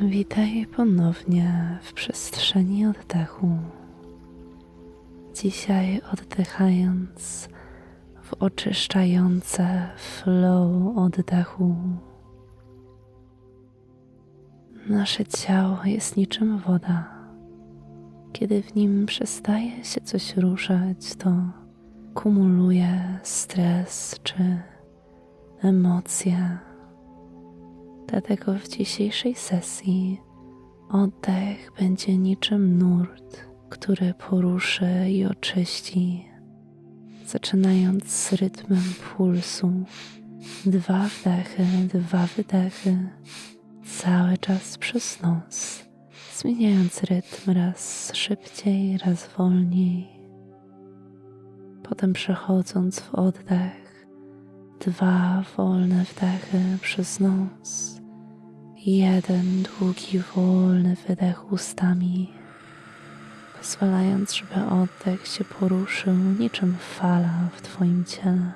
Witaj ponownie w przestrzeni oddechu. Dzisiaj oddychając w oczyszczające flow oddechu. Nasze ciało jest niczym woda. Kiedy w nim przestaje się coś ruszać, to kumuluje stres czy emocje. Dlatego w dzisiejszej sesji oddech będzie niczym nurt, który poruszy i oczyści, zaczynając z rytmem pulsu. Dwa wdechy, dwa wydechy, cały czas przez nos, zmieniając rytm raz szybciej, raz wolniej. Potem przechodząc w oddech, dwa wolne wdechy przez nos, jeden długi, wolny wydech ustami, pozwalając, żeby oddech się poruszył niczym fala w Twoim ciele.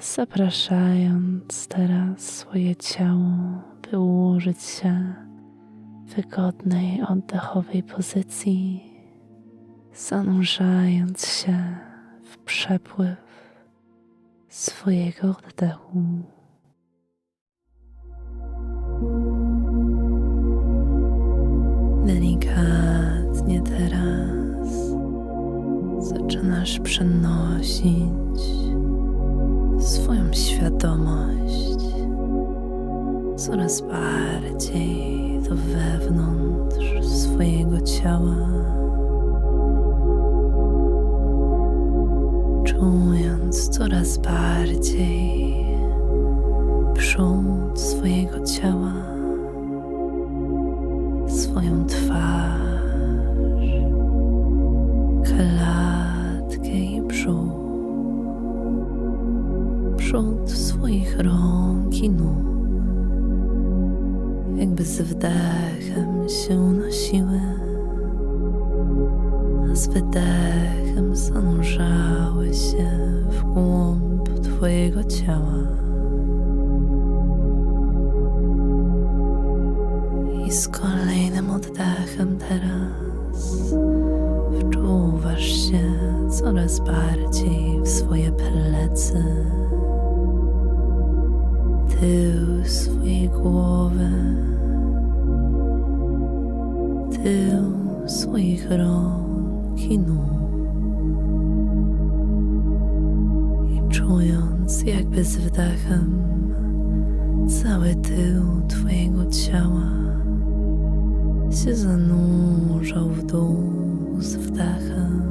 Zapraszając teraz swoje ciało, by ułożyć się w wygodnej oddechowej pozycji, zanurzając się w przepływ swojego oddechu. Delikatnie teraz zaczynasz przenosić swoją świadomość coraz bardziej do wewnątrz swojego ciała. Czując coraz bardziej przód wdechem się unosiły, a z wydechem zanurzały się w głąb Twojego ciała. I z kolejnym oddechem teraz wczuwasz się coraz bardziej w swoje plecy tył swojej głowy, Jakby z wdechem cały tył Twojego ciała się zanurzał w dół z wdechem.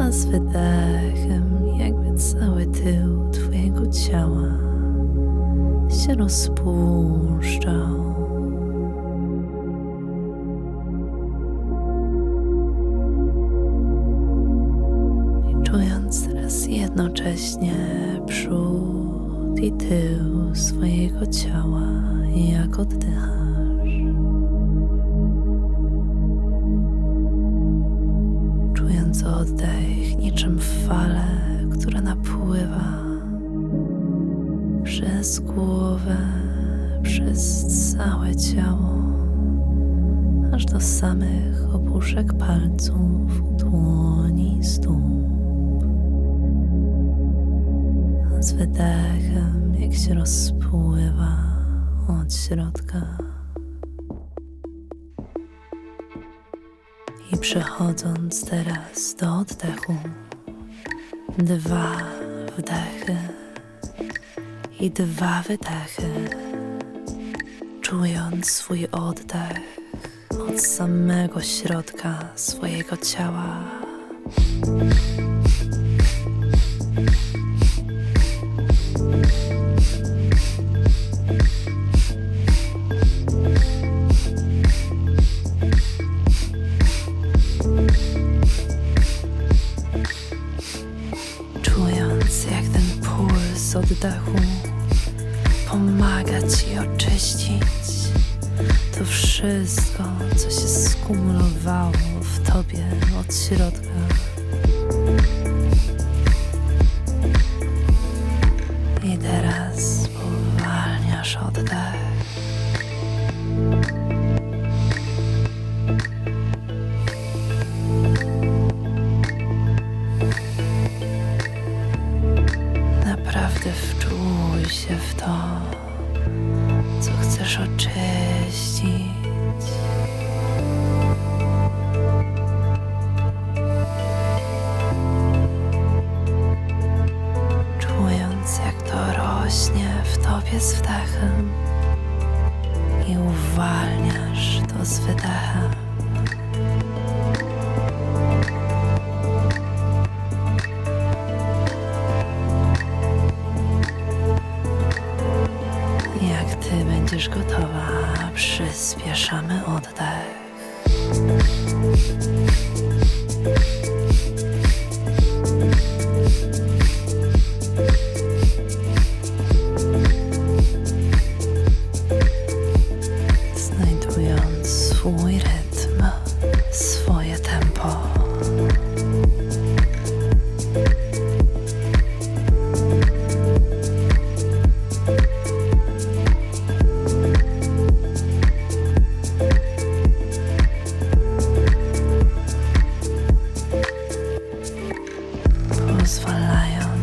a z wydechem jakby cały tył Twojego ciała się rozpuszczał. Jednocześnie przód i tył swojego ciała, jak oddychasz. czując oddech niczym falę, która napływa przez głowę, przez całe ciało, aż do samych opuszek palców, dłoni stóp. Z wydechem, jak się rozpływa od środka. I przechodząc teraz do oddechu, dwa wdechy i dwa wydechy, czując swój oddech od samego środka swojego ciała. Oddechu pomaga ci oczyścić to wszystko, co się skumulowało w tobie od środka. w to, co chcesz oczyścić.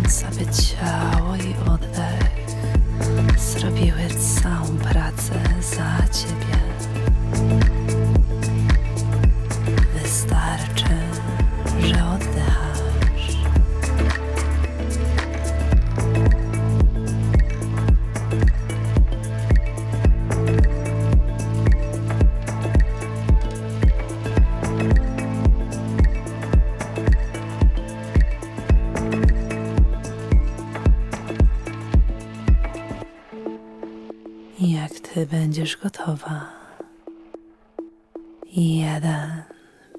Aby ciało i oddech zrobiły gotowa. Jeden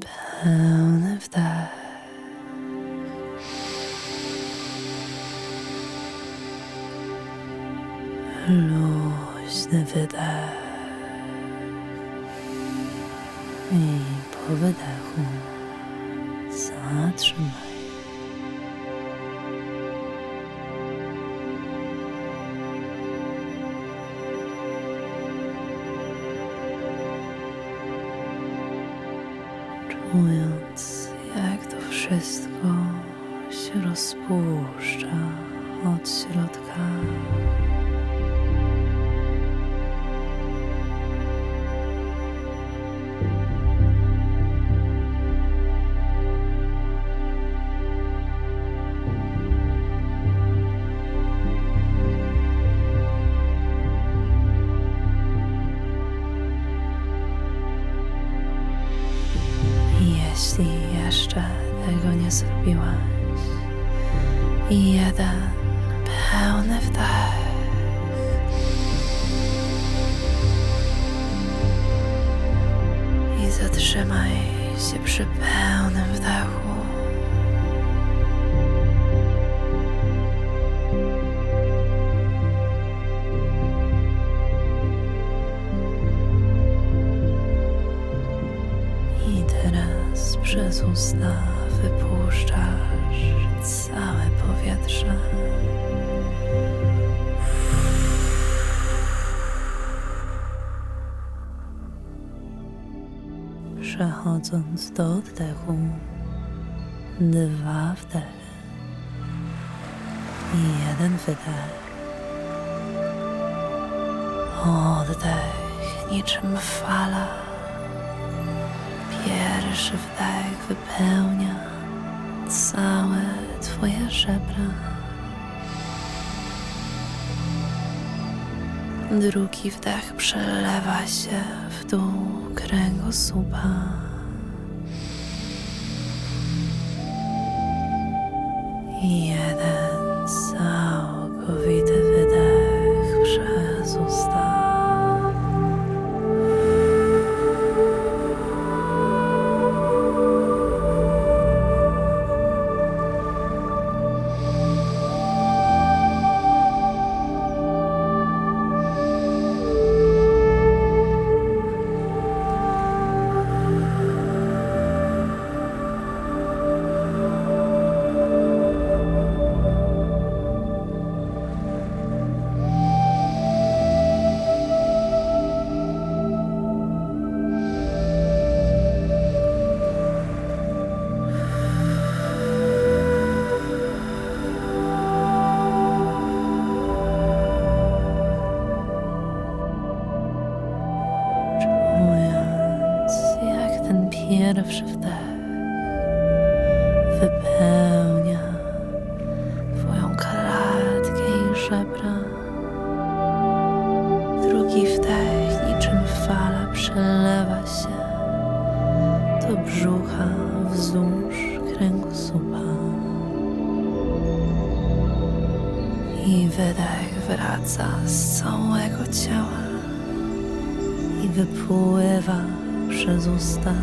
pełny wdech. Luźny wydech. I po wydechu zatrzymaj. Czując, jak to wszystko się rozpuszcza od środka. Przy pełnym wdechu. I teraz przez usta wypuszczasz Przechodząc do oddechu, dwa wdechy i jeden wydech. Oddech niczym fala. Pierwszy wdech wypełnia całe Twoje żebra. Drugi wdech przelewa się w dół kręgosłupa. Jeden wydech wraca z całego ciała i wypływa przez usta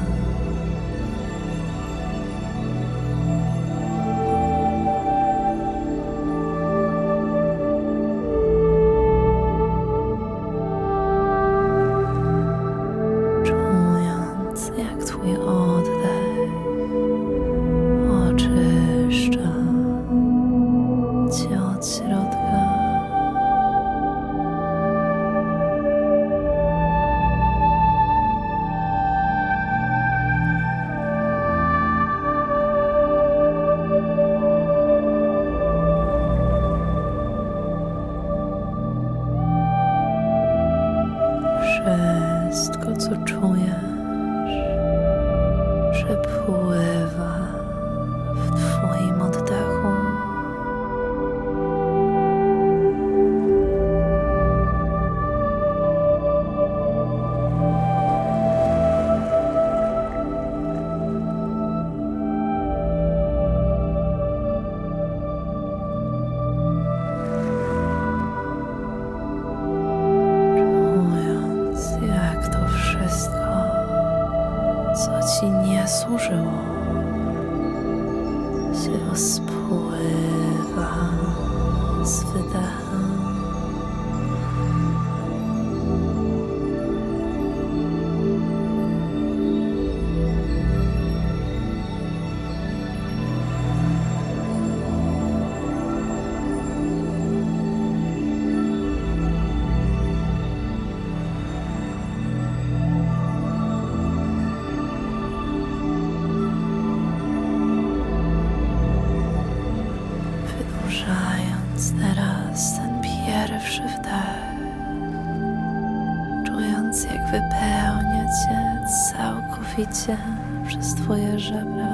przez twoje żebra.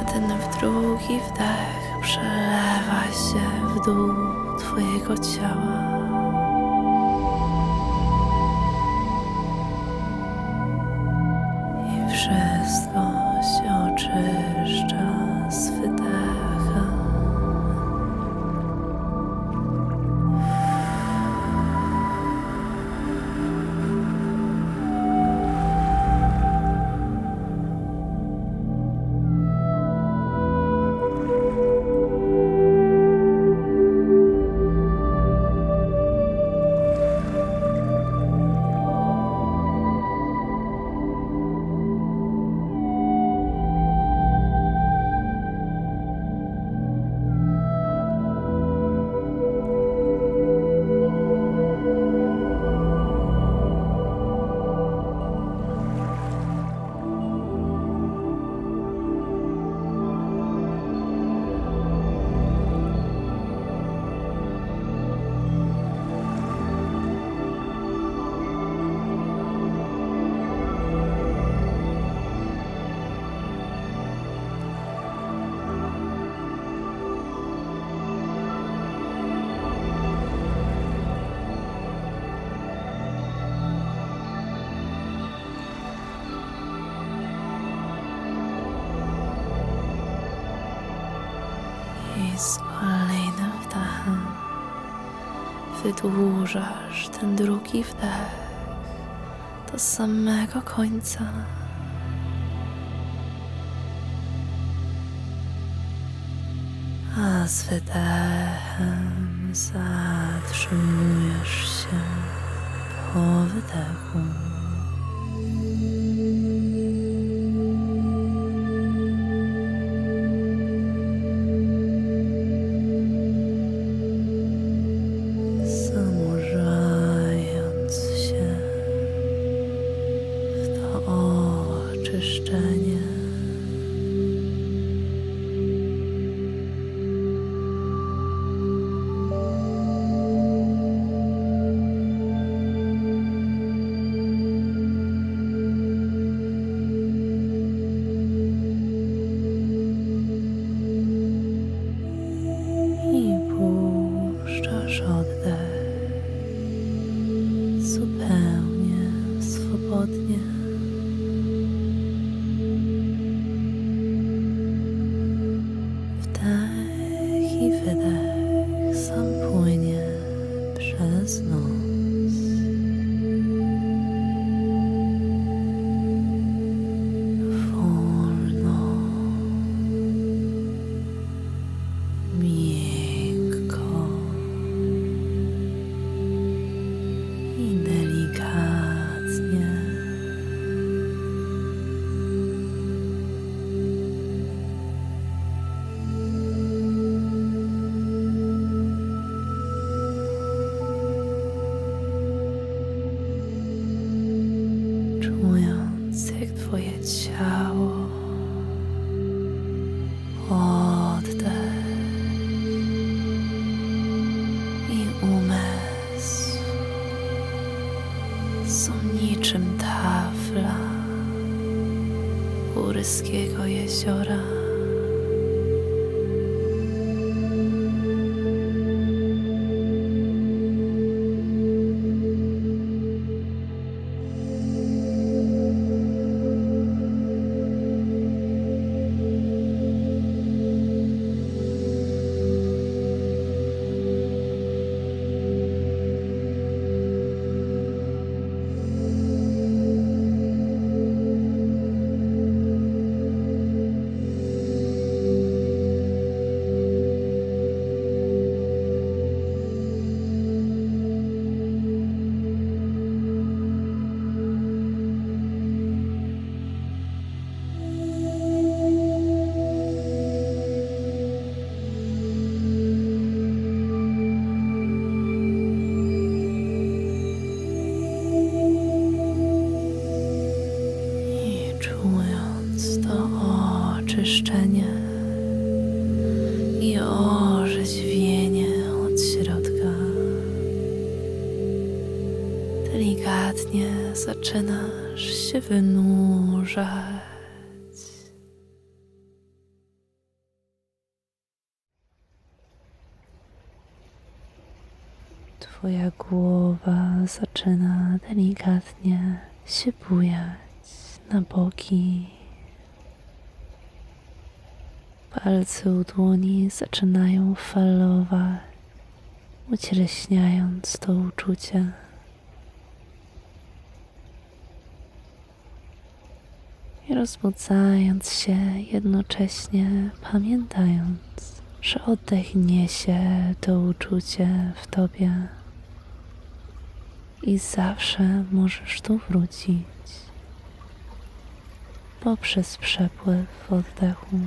A ten w drugi wdech przelewa się w dół twojego ciała. wydłużasz ten drugi wdech do samego końca. A z wydechem zatrzymujesz się po wydechu. Niczym tafla góryskiego jeziora. Delikatnie zaczynasz się wynurzać. Twoja głowa zaczyna delikatnie się bujać na boki. Palce u dłoni zaczynają falować, ucieleśniając to uczucie. I rozbudzając się jednocześnie, pamiętając, że oddech niesie to uczucie w tobie i zawsze możesz tu wrócić poprzez przepływ oddechu.